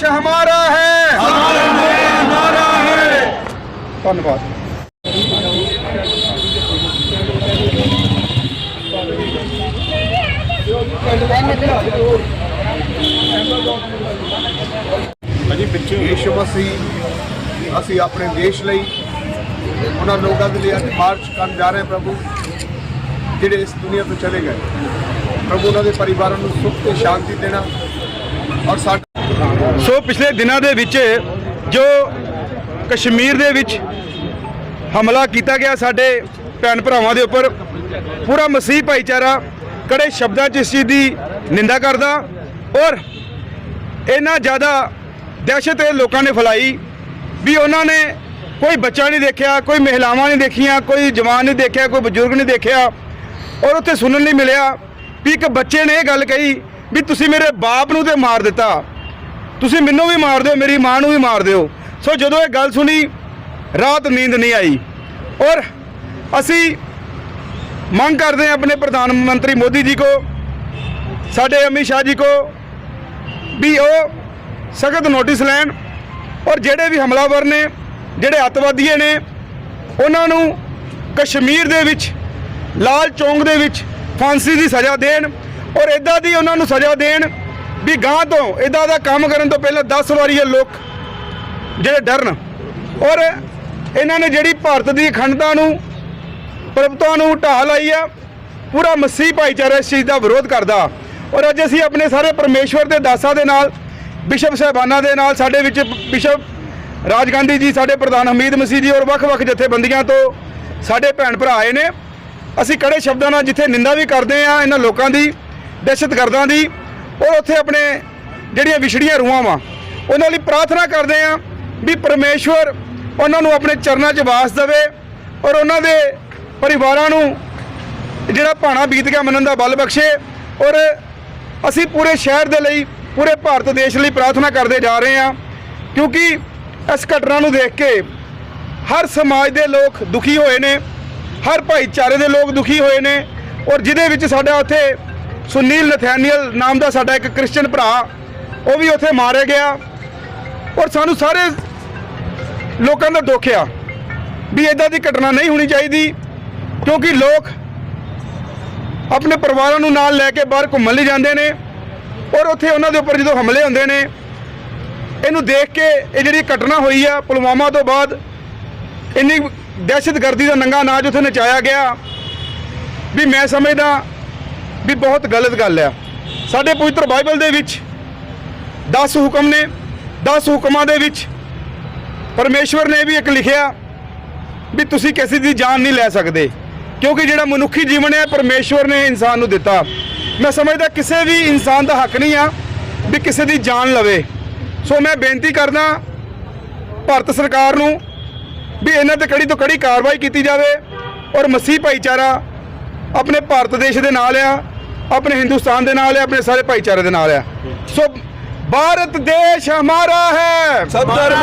देश हमारा है हमारा है हमारा है धन्यवाद ਅਜੀ ਪਿੱਛੇ ਵਿਸ਼ਵ ਮਸੀਹ ਅਸੀਂ ਆਪਣੇ ਦੇਸ਼ ਲਈ ਉਹਨਾਂ ਲੋਕਾਂ ਦੇ ਲਈ ਅੱਜ ਮਾਰਚ ਕਰਨ ਜਾ ਰਹੇ ਪ੍ਰਭੂ ਜਿਹੜੇ ਇਸ ਦੁਨੀਆ ਤੋਂ ਚਲੇ ਗਏ। ਪ੍ਰਭੂ ਉਹਨਾਂ ਦੇ ਪਰਿਵਾਰਾਂ ਨੂੰ ਸੁੱਖ ਤੇ ਸ਼ਾਂਤੀ ਦੇਣਾ ਔਰ ਸੋ ਪਿਛਲੇ ਦਿਨਾਂ ਦੇ ਵਿੱਚ ਜੋ ਕਸ਼ਮੀਰ ਦੇ ਵਿੱਚ ਹਮਲਾ ਕੀਤਾ ਗਿਆ, ਸਾਡੇ ਭੈਣ ਭਰਾਵਾਂ ਦੇ ਉੱਪਰ ਪੂਰਾ ਮਸੀਹ ਭਾਈਚਾਰਾ ਕੜੇ ਸ਼ਬਦਾਂ 'ਚ ਇਸ ਚੀਜ਼ ਦੀ ਨਿੰਦਾ ਕਰਦਾ ਔਰ ਇੰਨਾ ਜ਼ਿਆਦਾ ਦਹਿਸ਼ਤ ਇਹ ਲੋਕਾਂ ਨੇ ਫੈਲਾਈ ਵੀ ਉਹਨਾਂ ਨੇ ਕੋਈ ਬੱਚਾ ਨਹੀਂ ਦੇਖਿਆ, ਕੋਈ ਮਹਿਲਾਵਾਂ ਨਹੀਂ ਦੇਖੀਆਂ, ਕੋਈ ਜਵਾਨ ਨਹੀਂ ਦੇਖਿਆ, ਕੋਈ ਬਜ਼ੁਰਗ ਨਹੀਂ ਦੇਖਿਆ ਔਰ ਉੱਥੇ ਸੁਣਨ ਲਈ ਮਿਲਿਆ ਵੀ ਇੱਕ ਬੱਚੇ ਨੇ ਇਹ ਗੱਲ ਕਹੀ ਵੀ ਤੁਸੀਂ ਮੇਰੇ ਬਾਪ ਨੂੰ ਤੇ ਮਾਰ ਦਿੱਤਾ। ਤੁਸੀਂ ਮੈਨੂੰ ਵੀ ਮਾਰ ਦਿਓ, ਮੇਰੀ ਮਾਂ ਨੂੰ ਵੀ ਮਾਰ ਦਿਓ। ਸੋ ਜਦੋਂ ਇਹ ਗੱਲ ਸੁਣੀ, ਰਾਤ ਨੀਂਦ ਨਹੀਂ ਆਈ। ਔਰ ਅਸੀਂ ਮੰਗ ਕਰਦੇ ਹਾਂ ਆਪਣੇ ਪ੍ਰਧਾਨ ਮੰਤਰੀ ਮੋਦੀ ਜੀ ਕੋ, ਸਾਡੇ ਅਮਿਤ ਸ਼ਾਹ ਜੀ ਕੋ, ਵੀ ਉਹ ਸਖਤ ਨੋਟਿਸ ਲੈਣ। ਔਰ ਜਿਹੜੇ ਵੀ ਹਮਲਾਵਰ ਨੇ, ਜਿਹੜੇ ਅੱਤਵਾਦੀਏ ਨੇ, ਉਹਨਾਂ ਨੂੰ ਕਸ਼ਮੀਰ ਦੇ ਵਿੱਚ, ਲਾਲ ਚੌਂਕ ਦੇ ਵਿੱਚ ਫਾਂਸੀ ਦੀ ਸਜ਼ਾ ਦੇਣ। ਔਰ ਇਦਾਂ ਦੀ ਉਹਨਾਂ ਨੂੰ ਸਜ਼ਾ ਦੇਣ ਵੀ ਗਾਂ ਤੋਂ ਇਦਾਂ ਦਾ ਕੰਮ ਕਰਨ ਤੋਂ ਪਹਿਲਾਂ 10 ਵਾਰੀ ਇਹ ਲੋਕ ਜਿਹੜੇ ਡਰਨ। ਔਰ ਇਹਨਾਂ ਨੇ ਜਿਹੜੀ ਭਾਰਤ ਦੀ ਅਖੰਡਤਾ ਨੂੰ, ਪ੍ਰਭੂਤਾ ਨੂੰ ਢਾਹ ਲਾਈ ਆ, ਪੂਰਾ ਮਸੀਹ ਭਾਈਚਾਰਾ ਇਸ ਚੀਜ਼ ਦਾ ਵਿਰੋਧ ਕਰਦਾ। ਔਰ ਅੱਜ ਅਸੀਂ ਆਪਣੇ ਸਾਰੇ ਪਰਮੇਸ਼ਵਰ ਦੇ ਦਾਸਾਂ ਦੇ ਨਾਲ, ਬਿਸ਼ਪ ਸਾਹਿਬਾਨਾਂ ਦੇ ਨਾਲ, ਸਾਡੇ ਵਿੱਚ ਬਿਸ਼ਪ ਰਾਜ ਗਾਂਧੀ ਜੀ, ਸਾਡੇ ਪ੍ਰਧਾਨ ਹਮੀਦ ਮਸੀਹ ਜੀ ਔਰ ਵੱਖ-ਵੱਖ ਜਥੇਬੰਦੀਆਂ ਤੋਂ ਸਾਡੇ ਭੈਣ ਭਰਾ ਆਏ ਨੇ। ਅਸੀਂ ਕੜੇ ਸ਼ਬਦਾਂ ਨਾਲ ਜਿੱਥੇ ਨਿੰਦਾ ਵੀ ਕਰਦੇ ਆ ਇਹਨਾਂ ਲੋਕਾਂ ਦੀ, ਦਹਿਸ਼ਤਗਰਦਾਂ ਦੀ ਔਰ ਉੱਥੇ ਆਪਣੇ ਜਿਹੜੀਆਂ ਵਿਛੜੀਆਂ ਰੂਹਾਂ ਵਾ, ਉਹਨਾਂ ਲਈ ਪ੍ਰਾਰਥਨਾ ਕਰਦੇ ਆ ਵੀ ਪਰਮੇਸ਼ਵਰ ਉਹਨਾਂ ਨੂੰ ਆਪਣੇ ਚਰਨਾਂ 'ਚ ਵਾਸ ਦੇਵੇ ਔਰ ਉਹਨਾਂ ਦੇ ਪਰਿਵਾਰਾਂ ਨੂੰ ਜਿਹੜਾ ਭਾਣਾ ਬੀਤ ਗਿਆ ਮੰਨਣ ਦਾ ਬਲ ਬਖਸ਼ੇ ਔਰ ਅਸੀਂ ਪੂਰੇ ਸ਼ਹਿਰ ਦੇ ਲਈ, ਪੂਰੇ ਭਾਰਤ ਦੇਸ਼ ਲਈ ਪ੍ਰਾਰਥਨਾ ਕਰਦੇ ਜਾ ਰਹੇ ਹਾਂ ਕਿਉਂਕਿ ਇਸ ਘਟਨਾ ਨੂੰ ਦੇਖ ਕੇ ਹਰ ਸਮਾਜ ਦੇ ਲੋਕ ਦੁਖੀ ਹੋਏ ਨੇ, ਹਰ ਭਾਈਚਾਰੇ ਦੇ ਲੋਕ ਦੁਖੀ ਹੋਏ ਨੇ ਔਰ ਜਿਹਦੇ ਵਿੱਚ ਸਾਡਾ ਉੱਥੇ ਸੁਨੀਲ ਨਥੈਨੀਅਲ ਨਾਮ ਦਾ ਸਾਡਾ ਇੱਕ ਕ੍ਰਿਸਚੀਅਨ ਭਰਾ, ਉਹ ਵੀ ਉੱਥੇ ਮਾਰਿਆ ਗਿਆ ਔਰ ਸਾਨੂੰ ਸਾਰੇ ਲੋਕਾਂ ਦਾ ਦੁੱਖ ਆ ਵੀ ਇਦਾਂ ਦੀ ਘਟਨਾ ਨਹੀਂ ਹੋਣੀ ਚਾਹੀਦੀ ਕਿਉਂਕਿ ਲੋਕ ਆਪਣੇ ਪਰਿਵਾਰਾਂ ਨੂੰ ਨਾਲ ਲੈ ਕੇ ਬਾਹਰ ਘੁੰਮਣ ਲਈ ਜਾਂਦੇ ਨੇ ਔਰ ਉੱਥੇ ਉਹਨਾਂ ਦੇ ਉੱਪਰ ਜਦੋਂ ਹਮਲੇ ਹੁੰਦੇ ਨੇ, ਇਹਨੂੰ ਦੇਖ ਕੇ ਇਹ ਜਿਹੜੀ ਘਟਨਾ ਹੋਈ ਆ ਪੁਲਵਾਮਾ ਤੋਂ ਬਾਅਦ ਇੰਨੀ ਦਹਿਸ਼ਤਗਰਦੀ ਦਾ ਨੰਗਾ ਨਾਚ ਉੱਥੇ ਨਚਾਇਆ ਗਿਆ ਵੀ ਮੈਂ ਸਮਝਦਾ ਵੀ ਬਹੁਤ ਗਲਤ ਗੱਲ ਆ। ਸਾਡੇ ਪਵਿੱਤਰ ਬਾਈਬਲ ਦੇ ਵਿੱਚ 10 ਹੁਕਮ ਨੇ 10 ਹੁਕਮਾਂ ਦੇ ਵਿੱਚ ਪਰਮੇਸ਼ਵਰ ਨੇ ਵੀ ਇੱਕ ਲਿਖਿਆ ਵੀ ਤੁਸੀਂ ਕਿਸੇ ਦੀ ਜਾਨ ਨਹੀਂ ਲੈ ਸਕਦੇ, ਕਿਉਂਕਿ ਜਿਹੜਾ ਮਨੁੱਖੀ ਜੀਵਨ ਹੈ, ਪਰਮੇਸ਼ਵਰ ਨੇ ਇਨਸਾਨ ਨੂੰ ਦਿੱਤਾ। ਮੈਂ ਸਮਝਦਾ ਕਿਸੇ ਵੀ ਇਨਸਾਨ ਦਾ ਹੱਕ ਨਹੀਂ ਆ ਵੀ ਕਿਸੇ ਦੀ ਜਾਨ ਲਵੇ। ਸੋ ਮੈਂ ਬੇਨਤੀ ਕਰਦਾ ਭਾਰਤ ਸਰਕਾਰ ਨੂੰ ਵੀ ਇਹਨਾਂ ਤੇ ਕੜੀ ਤੋਂ ਕੜੀ ਕਾਰਵਾਈ ਕੀਤੀ ਜਾਵੇ ਔਰ ਮਸੀਹ ਭਾਈਚਾਰਾ ਆਪਣੇ ਭਾਰਤ ਦੇਸ਼ ਦੇ ਨਾਲ ਆ, ਆਪਣੇ ਹਿੰਦੁਸਤਾਨ ਦੇ ਨਾਲ ਆ, ਆਪਣੇ ਸਾਰੇ ਭਾਈਚਾਰੇ ਦੇ ਨਾਲ ਆ। ਸੋ, ਭਾਰਤ ਦੇਸ਼ ਹਮਾਰਾ ਹੈ। ਸਭ ਧਰਮ